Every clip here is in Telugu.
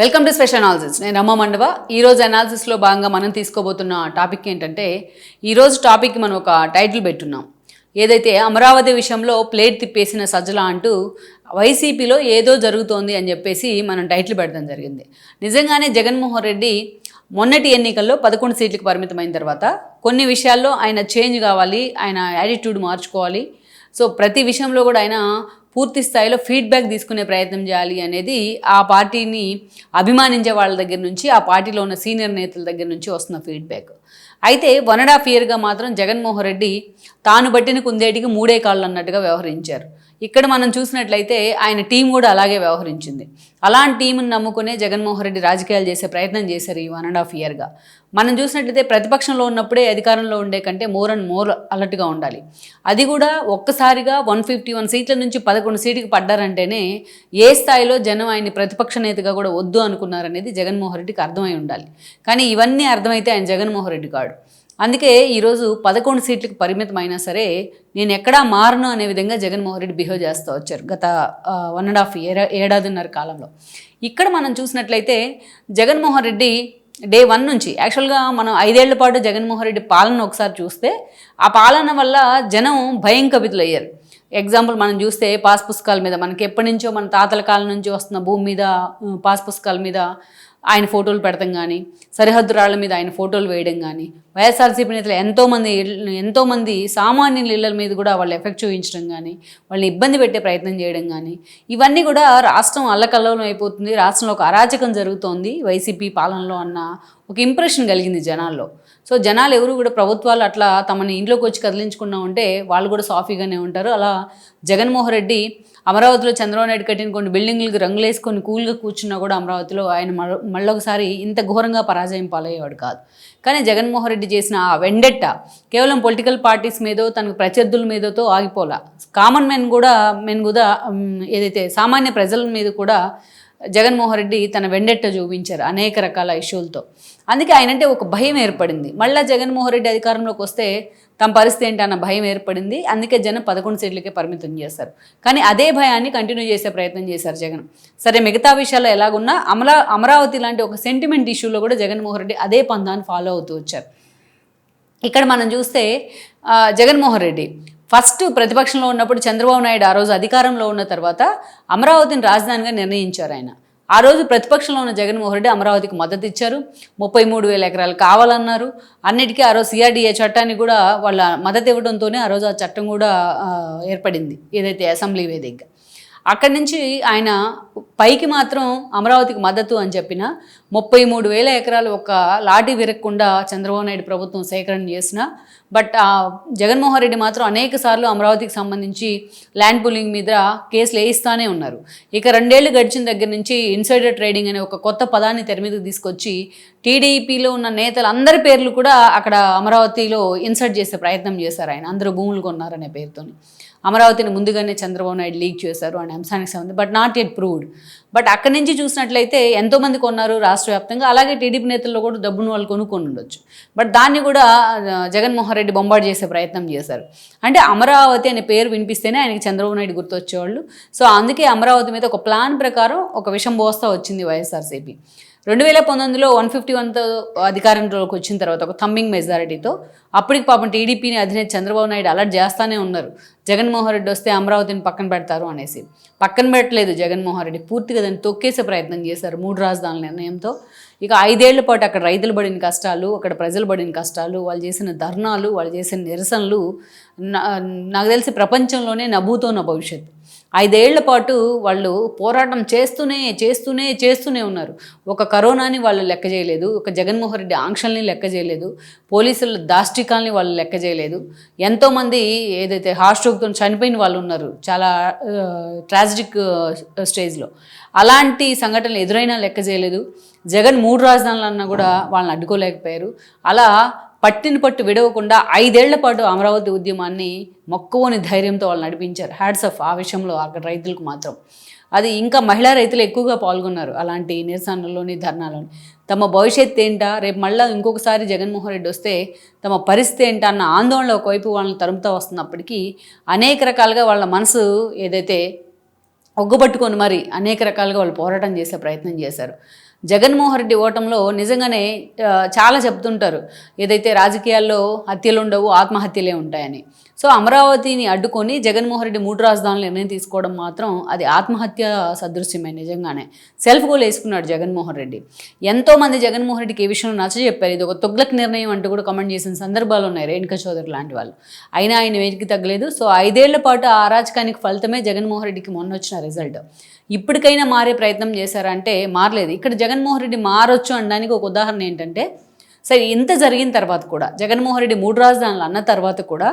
వెల్కమ్ టు స్పెషల్ అనాలిసిస్ నేను రమ్మ మండవ. ఈరోజు అనాలిసిస్లో భాగంగా మనం తీసుకోబోతున్న టాపిక్ ఏంటంటే ఈరోజు టాపిక్ మనం ఒక టైటిల్ పెట్టున్నాం. ఏదైతే అమరావతి విషయంలో ప్లేట్ తిప్పేసిన సజ్జల అంటూ వైసీపీలో ఏదో జరుగుతోంది అని చెప్పేసి మనం టైటిల్ పెట్టడం జరిగింది. నిజంగానే జగన్మోహన్ రెడ్డి మొన్నటి ఎన్నికల్లో పదకొండు సీట్లకు పరిమితమైన తర్వాత కొన్ని విషయాల్లో ఆయన చేంజ్ కావాలి ఆయన యాటిట్యూడ్ మార్చుకోవాలి. సో ప్రతి విషయంలో కూడా ఆయన పూర్తి స్థాయిలో ఫీడ్బ్యాక్ తీసుకునే ప్రయత్నం చేయాలి అనేది ఆ పార్టీని అభిమానించే వాళ్ళ దగ్గర నుంచి ఆ పార్టీలో ఉన్న సీనియర్ నేతల దగ్గర నుంచి వస్తున్న ఫీడ్బ్యాక్ అయితే వన్ అండ్ హాఫ్ ఇయర్గా మాత్రం జగన్మోహన్ రెడ్డి తాను బట్టిన కుందేటికి మూడే కాళ్ళు అన్నట్టుగా వ్యవహరించారు. ఇక్కడ మనం చూసినట్లయితే ఆయన టీం కూడా అలాగే వ్యవహరించింది. అలాంటి టీంని నమ్ముకునే జగన్మోహన్ రెడ్డి రాజకీయాలు చేసే ప్రయత్నం చేశారు ఈ వన్ అండ్ హాఫ్ ఇయర్గా మనం చూసినట్లయితే ప్రతిపక్షంలో ఉన్నప్పుడే అధికారంలో ఉండే కంటే మోర్ అండ్ మోర్ అలర్ట్గా ఉండాలి. అది కూడా ఒక్కసారిగా వన్ ఫిఫ్టీ వన్ సీట్ల నుంచి పదకొండు సీటుకి పడ్డారంటేనే ఏ స్థాయిలో జనం ఆయన్ని ప్రతిపక్ష నేతగా కూడా వద్దు అనుకున్నారనేది జగన్మోహన్ రెడ్డికి అర్థమై ఉండాలి. కానీ ఇవన్నీ అర్థమైతే ఆయన జగన్మోహన్ రెడ్డి కాడు. అందుకే ఈరోజు పదకొండు సీట్లకు పరిమితం అయినా సరే నేను ఎక్కడా మారను అనే విధంగా జగన్మోహన్ రెడ్డి బిహేవ్ చేస్తూ వచ్చారు గత వన్ అండ్ హాఫ్ ఇయర్ ఏడాదిన్నర కాలంలో. ఇక్కడ మనం చూసినట్లయితే జగన్మోహన్ రెడ్డి డే వన్ నుంచి యాక్చువల్గా మనం ఐదేళ్ళ పాటు జగన్మోహన్ రెడ్డి పాలన ఒకసారి చూస్తే ఆ పాలన వల్ల జనం భయం కవితులయ్యారు ఎగ్జాంపుల్ మనం చూస్తే పాస్ పుస్తకాల మీద మనకి ఎప్పటి నుంచో మన తాతల కాలం నుంచి వస్తున్న భూమి మీద పాస్ పుస్తకాల మీద ఆయన ఫోటోలు పెడతాం కానీ సరిహద్దు రాళ్ళ మీద ఆయన ఫోటోలు వేయడం కానీ వైఎస్ఆర్సీపీ నేతలు ఎంతోమంది ఎంతోమంది సామాన్యుల ఇళ్ళ మీద కూడా వాళ్ళు ఎఫెక్ట్ చూపించడం కానీ వాళ్ళని ఇబ్బంది పెట్టే ప్రయత్నం చేయడం కానీ ఇవన్నీ కూడా రాష్ట్రం అల్లకల్లోలం అయిపోతుంది. రాష్ట్రంలో ఒక అరాచకం జరుగుతోంది వైసీపీ పాలనలో అన్న ఒక ఇంప్రెషన్ కలిగింది జనాల్లో. సో జనాలు ఎవరు కూడా ప్రభుత్వాలు అట్లా తమని ఇంట్లోకి వచ్చి కదిలించుకున్నా ఉంటే వాళ్ళు కూడా సాఫీగానే ఉంటారు. అలా జగన్మోహన్ రెడ్డి అమరావతిలో చంద్రబాబు నాయుడు కట్టిన కొన్ని బిల్డింగ్లకు రంగులేసుకొని కూల్గా కూర్చున్నా కూడా అమరావతిలో ఆయన మళ్ళొకసారి ఇంత ఘోరంగా పరాజయం పాలయ్యేవాడు కాదు. కానీ జగన్మోహన్ రెడ్డి చేసిన ఆ వెండెట్ట కేవలం పొలిటికల్ పార్టీస్ మీదో తనకు ప్రత్యర్థుల మీదతో ఆగిపోలా. కామన్ మెన్ కూడా మెన్ కూడా ఏదైతే సామాన్య ప్రజల మీద కూడా జగన్మోహన్ రెడ్డి తన వెండెట్ట చూపించారు అనేక రకాల ఇష్యూలతో. అందుకే ఆయనంటే ఒక భయం ఏర్పడింది. మళ్ళీ జగన్మోహన్ రెడ్డి అధికారంలోకి వస్తే తమ పరిస్థితి ఏంటన్న భయం ఏర్పడింది. అందుకే జనం పదకొండు సీట్లకే పరిమితం చేశారు. కానీ అదే భయాన్ని కంటిన్యూ చేసే ప్రయత్నం చేశారు జగన్. సరే మిగతా విషయాల్లో ఎలాగున్నా అమలా అమరావతి లాంటి ఒక సెంటిమెంట్ ఇష్యూలో కూడా జగన్మోహన్ రెడ్డి అదే పందాన్ని ఫాలో అవుతూ వచ్చారు. ఇక్కడ మనం చూస్తే జగన్మోహన్ రెడ్డి ఫస్ట్ ప్రతిపక్షంలో ఉన్నప్పుడు చంద్రబాబు నాయుడు ఆ రోజు అధికారంలో ఉన్న తర్వాత అమరావతిని రాజధానిగా నిర్ణయించారు ఆయన. ఆ రోజు ప్రతిపక్షంలో ఉన్న జగన్మోహన్ రెడ్డి అమరావతికి మద్దతు ఇచ్చారు. ముప్పై మూడు వేల ఎకరాలు కావాలన్నారు. అన్నిటికీ ఆ రోజు సిఆర్డీఏ చట్టాన్ని కూడా వాళ్ళ మద్దతు ఇవ్వడంతోనే ఆ రోజు ఆ చట్టం కూడా ఏర్పడింది. ఏదైతే అసెంబ్లీ వేదికగా. అక్కడి నుంచి ఆయన పైకి మాత్రం అమరావతికి మద్దతు అని చెప్పిన ముప్పై మూడు వేల ఎకరాలు ఒక లాఠీ విరగకుండా చంద్రబాబు నాయుడు ప్రభుత్వం సేకరణ చేసిన బట్ ఆ జగన్మోహన్ రెడ్డి మాత్రం అనేక సార్లు అమరావతికి సంబంధించి ల్యాండ్ పూలింగ్ మీద కేసులు వేయిస్తానే ఉన్నారు. ఇక రెండేళ్ళు గడిచిన దగ్గర నుంచి ఇన్సైడర్ ట్రేడింగ్ అనే ఒక కొత్త పదాన్ని తెర మీదకి తీసుకొచ్చి టీడీపీలో ఉన్న నేతలు అందరి పేర్లు కూడా అక్కడ అమరావతిలో ఇన్సర్ట్ చేసే ప్రయత్నం చేశారు ఆయన. అందరూ భూములు కొన్నారనే పేరుతోని. అమరావతిని ముందుగానే చంద్రబాబు నాయుడు లీక్ చేశారు అనే అంశానికి సంబంధించి but not yet proved but అక్కడి నుంచి చూసినట్లయితే ఎంతోమంది కొన్నారు రాష్ట్ర వ్యాప్తంగా అలాగే టీడీపీ నేతల్లో కూడా డబ్బును వాళ్ళు కొనుక్కొని ఉండొచ్చు. బట్ దాన్ని కూడా జగన్మోహన్ రెడ్డి బొంబాటు చేసే ప్రయత్నం చేశారు. అంటే అమరావతి అనే పేరు వినిపిస్తేనే ఆయనకి చంద్రబాబు నాయుడు గుర్తొచ్చేవాళ్ళు. సో అందుకే అమరావతి మీద ఒక ప్లాన్ ప్రకారం ఒక విషం బోస్తా వచ్చింది వైఎస్ఆర్సీపీ. రెండు వేల పంతొమ్మిదిలో వన్ ఫిఫ్టీ వన్తో అధికారంలోకి వచ్చిన తర్వాత ఒక థమ్మింగ్ మెజారిటీతో అప్పటికి పాపం టీడీపీని అధినేత చంద్రబాబు నాయుడు అలర్ట్ చేస్తానే ఉన్నారు. జగన్మోహన్ రెడ్డి వస్తే అమరావతిని పక్కన పెడతారు అనేసి. పక్కన పెట్టలేదు జగన్మోహన్ రెడ్డి. పూర్తిగా దాన్ని తొక్కేసే ప్రయత్నం చేశారు మూడు రాజధానుల నిర్ణయంతో. ఇక ఐదేళ్ళ పాటు అక్కడ రైతులు పడిన కష్టాలు అక్కడ ప్రజలు పడిన కష్టాలు వాళ్ళు చేసిన ధర్నాలు వాళ్ళు చేసిన నిరసనలు నా- నాకు తెలిసి ప్రపంచంలోనే నభూతోన్న భవిష్యత్తు. ఐదేళ్ళ పాటు వాళ్ళు పోరాటం చేస్తూనే చేస్తూనే చేస్తూనే ఉన్నారు. ఒక కరోనాని వాళ్ళు లెక్క చేయలేదు ఒక జగన్మోహన్ రెడ్డి ఆంక్షల్ని లెక్క చేయలేదు పోలీసుల దాష్టికాల్ని వాళ్ళు లెక్క చేయలేదు. ఎంతోమంది ఏదైతే హార్ట్ స్ట్రోక్తో చనిపోయిన వాళ్ళు ఉన్నారు చాలా ట్రాజిక్ స్టేజ్లో. అలాంటి సంఘటనలు ఎదురైనా లెక్క చేయలేదు. జగన్ మూడు రాజధానులు అన్నా కూడా వాళ్ళని అడ్డుకోలేకపోయారు. అలా పట్టిన పట్టు విడవకుండా ఐదేళ్ళ పాటు అమరావతి ఉద్యమాన్ని మొక్కువని ధైర్యంతో వాళ్ళు నడిపించారు. హ్యాడ్స్ ఆఫ్ ఆ విషయంలో అక్కడ రైతులకు మాత్రం. అది ఇంకా మహిళా రైతులు ఎక్కువగా పాల్గొన్నారు అలాంటి నిరసనలోని ధర్నాలోని. తమ భవిష్యత్తు ఏంటా? రేపు మళ్ళీ ఇంకొకసారి జగన్మోహన్ రెడ్డి వస్తే తమ పరిస్థితి ఏంటా? అన్న ఆందోళన ఒకవైపు వాళ్ళని తరుముతూ వస్తున్నప్పటికీ అనేక రకాలుగా వాళ్ళ మనసు ఏదైతే ఒగ్గుపట్టుకొని మరి అనేక రకాలుగా వాళ్ళు పోరాటం చేసే ప్రయత్నం చేశారు. జగన్మోహన్ రెడ్డి ఓటంలో నిజంగానే చాలా చెప్తుంటారు. ఏదైతే రాజకీయాల్లో హత్యలు ఉండవు ఆత్మహత్యలే ఉంటాయని. సో అమరావతిని అడ్డుకొని జగన్మోహన్ రెడ్డి మూడు రాజధానులు నిర్ణయం తీసుకోవడం మాత్రం అది ఆత్మహత్య సదృశ్యమే నిజంగానే. సెల్ఫ్ గోల్ వేసుకున్నాడు జగన్మోహన్ రెడ్డి. ఎంతోమంది జగన్మోహన్ రెడ్డికి ఏ విషయంలో నచ్చ చెప్పారు? ఇది ఒక తొగ్లక్ నిర్ణయం అంటూ కూడా కమెంట్ చేసిన సందర్భాలు ఉన్నాయి రేణుకా చౌదరి లాంటి వాళ్ళు. అయినా ఆయన వేదికి తగ్గలేదు. సో ఐదేళ్ళ పాటు ఆ అరాచకానికి ఫలితమే జగన్మోహన్ రెడ్డికి మొన్న వచ్చిన రిజల్ట్ ఇప్పటికైనా మారే ప్రయత్నం చేశారంటే మారలేదు. ఇక్కడ జగన్మోహన్ రెడ్డి మారొచ్చు అనడానికి ఒక ఉదాహరణ ఏంటంటే సరే ఇంత జరిగిన తర్వాత కూడా జగన్మోహన్ రెడ్డి మూడు రాజధానులు అన్న తర్వాత కూడా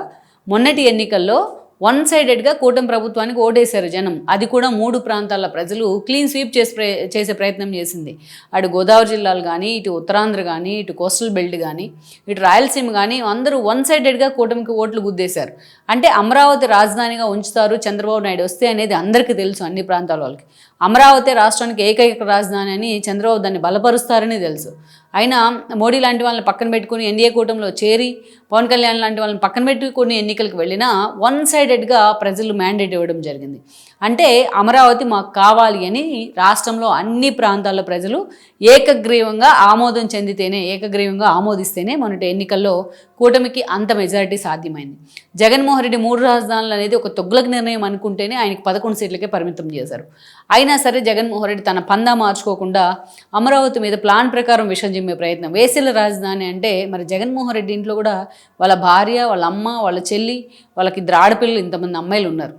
మొన్నటి ఎన్నికల్లో వన్ సైడెడ్గా కూటమి ప్రభుత్వానికి ఓటేశారు జనం. అది కూడా మూడు ప్రాంతాల ప్రజలు క్లీన్ స్వీప్ చేసే ప్ర- చేసే ప్రయత్నం చేసింది. అటు గోదావరి జిల్లాలు కానీ ఇటు ఉత్తరాంధ్ర కానీ ఇటు కోస్టల్ బెల్ట్ కానీ ఇటు రాయలసీమ కానీ అందరూ వన్ సైడెడ్గా కూటమికి ఓట్లు గుద్దేశారు. అంటే అమరావతి రాజధానిగా ఉంచుతారు చంద్రబాబు నాయుడు వస్తే అనేది అందరికీ తెలుసు అన్ని ప్రాంతాల వాళ్ళకి. అమరావతి రాష్ట్రానికి ఏకైక రాజధాని అని చంద్రబాబు దాన్ని బలపరుస్తారని తెలుసు. అయినా మోడీ లాంటి వాళ్ళని పక్కన పెట్టుకుని ఎన్డీఏ కూటమిలో చేరి పవన్ కళ్యాణ్ లాంటి వాళ్ళని పక్కన పెట్టుకుని ఎన్నికలకు వెళ్ళినా వన్ సైడెడ్గా ప్రజలు మ్యాండేట్ ఇవ్వడం జరిగింది. అంటే అమరావతి మాకు కావాలి అని రాష్ట్రంలో అన్ని ప్రాంతాల ప్రజలు ఏకగ్రీవంగా ఆమోదం చెందితేనే ఏకగ్రీవంగా ఆమోదిస్తేనే మొన్నటి ఎన్నికల్లో కూటమికి అంత మెజారిటీ సాధ్యమైంది. జగన్మోహన్ రెడ్డి మూడు రాజధానులు అనేది ఒక తొగ్గులకు నిర్ణయం అనుకుంటేనే ఆయనకు పదకొండు సీట్లకే పరిమితం చేశారు. అయినా సరే జగన్మోహన్ రెడ్డి తన పందా మార్చుకోకుండా అమరావతి మీద ప్లాన్ ప్రకారం విషం జిమ్మే ప్రయత్నం. వేసిల రాజధాని అంటే మరి జగన్మోహన్ రెడ్డి ఇంట్లో కూడా వాళ్ళ భార్య వాళ్ళ అమ్మ వాళ్ళ చెల్లి వాళ్ళకి ఇద్దరు ఆడపిల్లలు ఇంతమంది అమ్మాయిలు ఉన్నారు.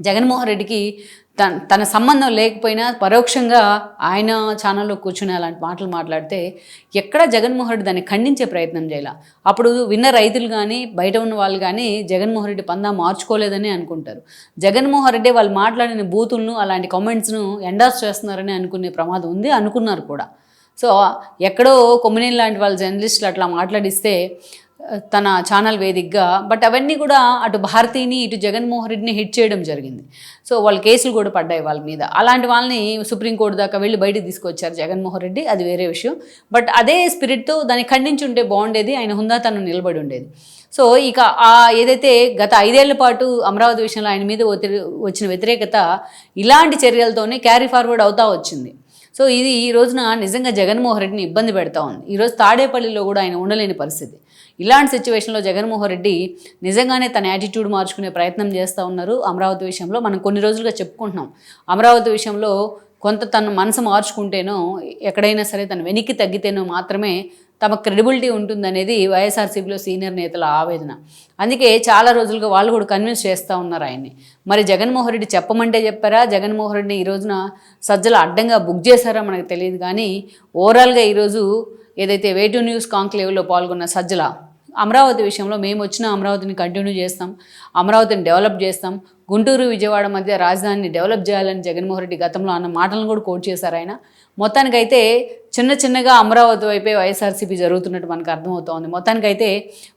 జగన్మోహన్ రెడ్డికి తన తన సంబంధం లేకపోయినా పరోక్షంగా ఆయన ఛానల్లో కూర్చుని అలాంటి మాటలు మాట్లాడితే ఎక్కడ జగన్మోహన్ రెడ్డి దాన్ని ఖండించే ప్రయత్నం చేయాల. అప్పుడు విన్న రైతులు కానీ బయట ఉన్న వాళ్ళు కానీ జగన్మోహన్ రెడ్డి పందా మార్చుకోలేదని అనుకుంటారు. జగన్మోహన్ రెడ్డి వాళ్ళు మాట్లాడిన బూతులను అలాంటి కామెంట్స్ను ఎండార్స్ చేస్తున్నారని అనుకునే ప్రమాదం ఉంది అనుకున్నారు కూడా. సో ఎక్కడో కొమ్మినేని లాంటి వాళ్ళ జర్నలిస్టులు అట్లా మాట్లాడిస్తే తన ఛానల్ వేదికగా బట్ అవన్నీ కూడా అటు భారతీని ఇటు జగన్మోహన్ రెడ్డిని హిట్ చేయడం జరిగింది. సో వాళ్ళ కేసులు కూడా పడ్డాయి వాళ్ళ మీద. అలాంటి వాళ్ళని సుప్రీంకోర్టు దాకా వెళ్ళి బయటకు తీసుకొచ్చారు జగన్మోహన్ రెడ్డి. అది వేరే విషయం. బట్ అదే స్పిరిట్తో దాన్ని ఖండించుంటే బాగుండేది. ఆయన హుందాతనం నిలబడి ఉండేది. సో ఇక ఆ ఏదైతే గత ఐదేళ్ళ పాటు అమరావతి విషయంలో ఆయన మీద వచ్చిన వ్యతిరేకత ఇలాంటి చర్యలతోనే క్యారీ ఫార్వర్డ్ అవుతా వచ్చింది. సో ఇది ఈ రోజున నిజంగా జగన్మోహన్ రెడ్డిని ఇబ్బంది పెడతా ఉంది. ఈరోజు తాడేపల్లిలో కూడా ఆయన ఉండలేని పరిస్థితి. ఇలాంటి సిచ్యువేషన్లో జగన్మోహన్ రెడ్డి నిజంగానే తన యాటిట్యూడ్ మార్చుకునే ప్రయత్నం చేస్తూ ఉన్నారు అమరావతి విషయంలో. మనం కొన్ని రోజులుగా చెప్పుకుంటున్నాం. అమరావతి విషయంలో కొంత తన మనసు మార్చుకుంటేనో ఎక్కడైనా సరే తను వెనక్కి తగ్గితేనో మాత్రమే తమ క్రెడిబిలిటీ ఉంటుందనేది వైఎస్ఆర్సీపీలో సీనియర్ నేతల ఆవేదన. అందుకే చాలా రోజులుగా వాళ్ళు కూడా కన్విన్స్ చేస్తూ ఉన్నారు ఆయన్ని. మరి జగన్మోహన్ రెడ్డి చెప్పమంటే చెప్పారా? జగన్మోహన్ రెడ్డిని ఈ రోజున సజ్జలు అడ్డంగా బుక్ చేశారా? మనకు తెలియదు కానీ ఓవరాల్గా ఈరోజు ఏదైతే వేటు న్యూస్ కాంక్లేవ్లో పాల్గొన్న సజ్జల అమరావతి విషయంలో మేము వచ్చిన అమరావతిని కంటిన్యూ చేస్తాం. అమరావతిని డెవలప్ చేస్తాం. గుంటూరు విజయవాడ మధ్య రాజధానిని డెవలప్ చేయాలని జగన్మోహన్ రెడ్డి గతంలో అన్న మాటలను కూడా కోట్ చేశారు ఆయన. మొత్తానికైతే చిన్న చిన్నగా అమరావతి వైపే వైఎస్ఆర్సీపీ జరుగుతున్నట్టు మనకు అర్థమవుతోంది. మొత్తానికైతే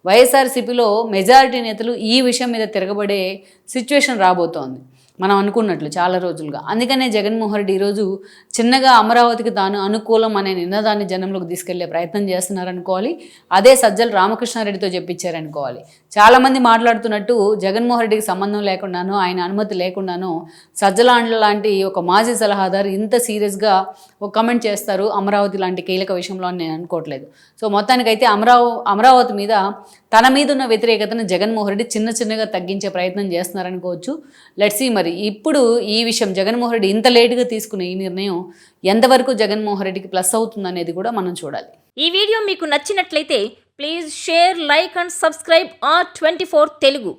వైఎస్ఆర్సీపీలో మెజారిటీ నేతలు ఈ విషయం మీద తిరగబడే సిచ్యువేషన్ రాబోతోంది. మనం అనుకున్నట్లు చాలా రోజులుగా. అందుకనే జగన్మోహన్ రెడ్డి ఈరోజు చిన్నగా అమరావతికి తాను అనుకూలం అనే నినాదాన్ని జనంలోకి తీసుకెళ్ళే ప్రయత్నం చేస్తున్నారనుకోవాలి. అదే సజ్జల రామకృష్ణారెడ్డితో చెప్పించారనుకోవాలి చాలామంది మాట్లాడుతున్నట్టు జగన్మోహన్ రెడ్డికి సంబంధం లేకుండానో ఆయన అనుమతి లేకుండానో సజ్జలాండ్ల లాంటి ఒక మాజీ సలహాదారు ఇంత సీరియస్గా ఒక కమెంట్ చేస్తారు అమరావతి లాంటి కీలక విషయంలో అని నేను అనుకోవట్లేదు. సో మొత్తానికైతే అమరావ అమరావతి మీద తన మీద ఉన్న వ్యతిరేకతను జగన్మోహన్ రెడ్డి చిన్న చిన్నగా తగ్గించే ప్రయత్నం చేస్తున్నారనుకోవచ్చు. లెట్సీ మరి ఇప్పుడు ఈ విషయం జగన్మోహన్ రెడ్డి ఇంత లేటుగా తీసుకున్న ఈ నిర్ణయం ఎంతవరకు జగన్మోహన్ రెడ్డికి ప్లస్ అవుతుందనేది కూడా మనం చూడాలి. ఈ వీడియో మీకు నచ్చినట్లయితే please share like and subscribe R twenty Telugu.